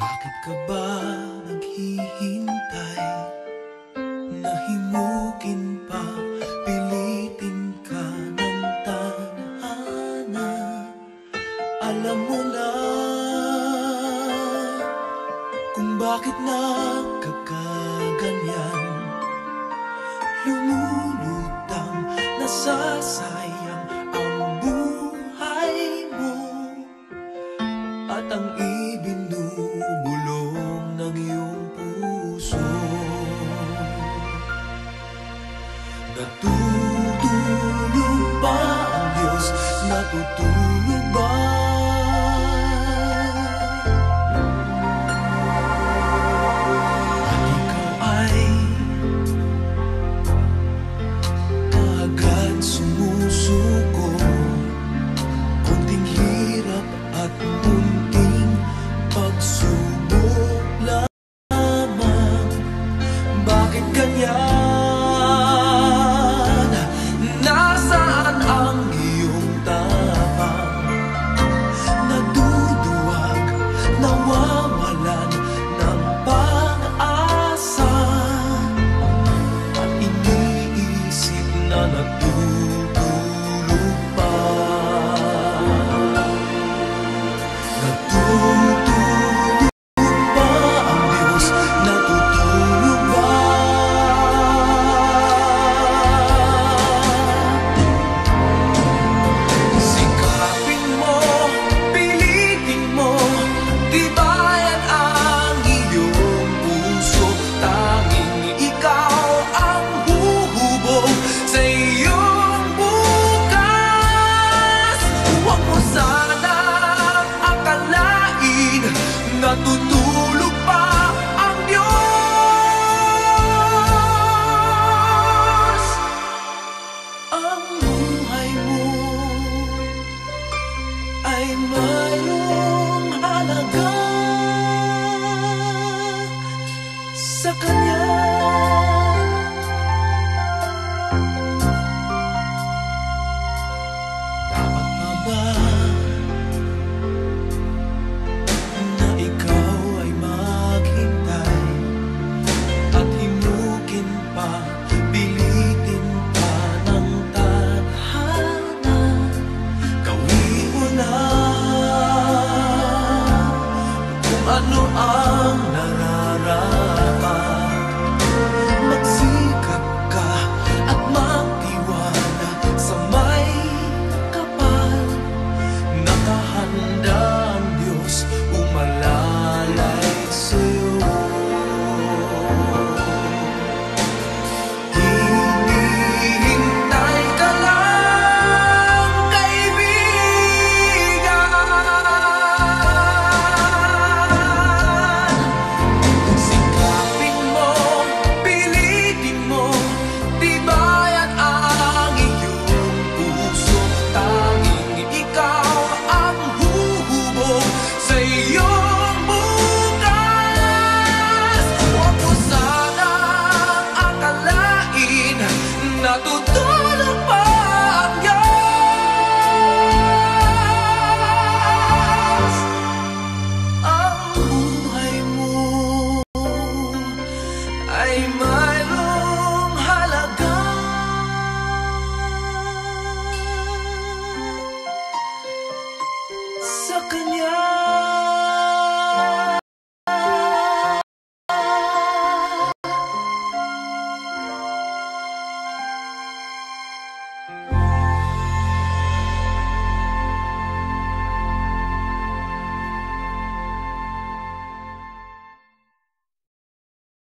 Bakit ka ba naghihintay? Nahimukin pa, pilitin ka ng tanhana Alam mo na kung bakit nagkakaganyan Lumulutang nasasayang Natutulog ba ang Diyos? Natutulog ba? At ikaw ay agad sumunod mayroong halaga sa kanya. selalu angan